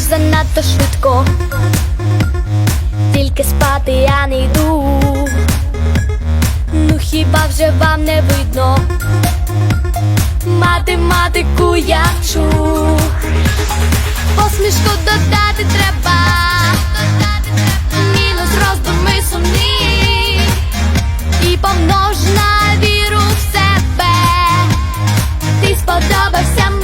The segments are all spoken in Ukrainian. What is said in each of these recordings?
занадто швидко, тільки спати я не йду, ну хіба вже вам не видно? Математику я вчу, посмішку додати треба, мінус роздуми сумні. І помнож на віру в себе, ти сподобався.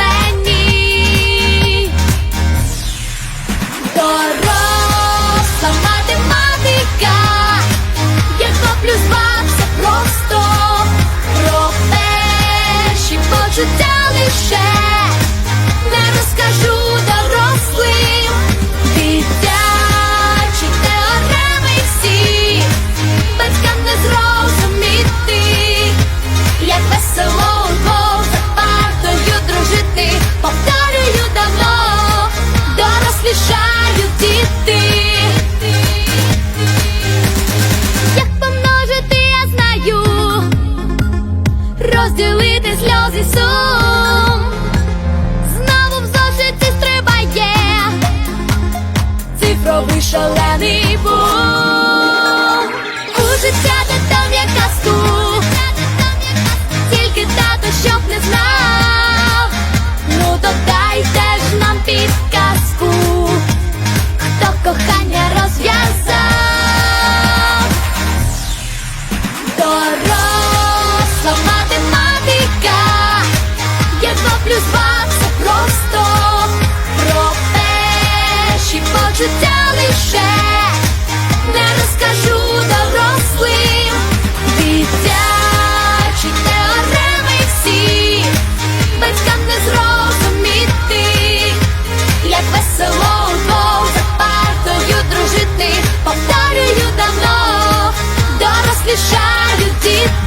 Здоровий шалений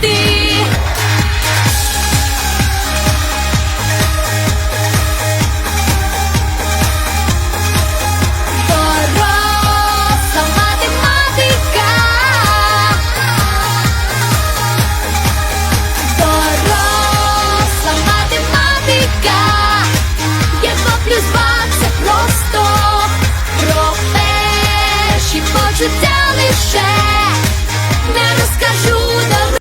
ti.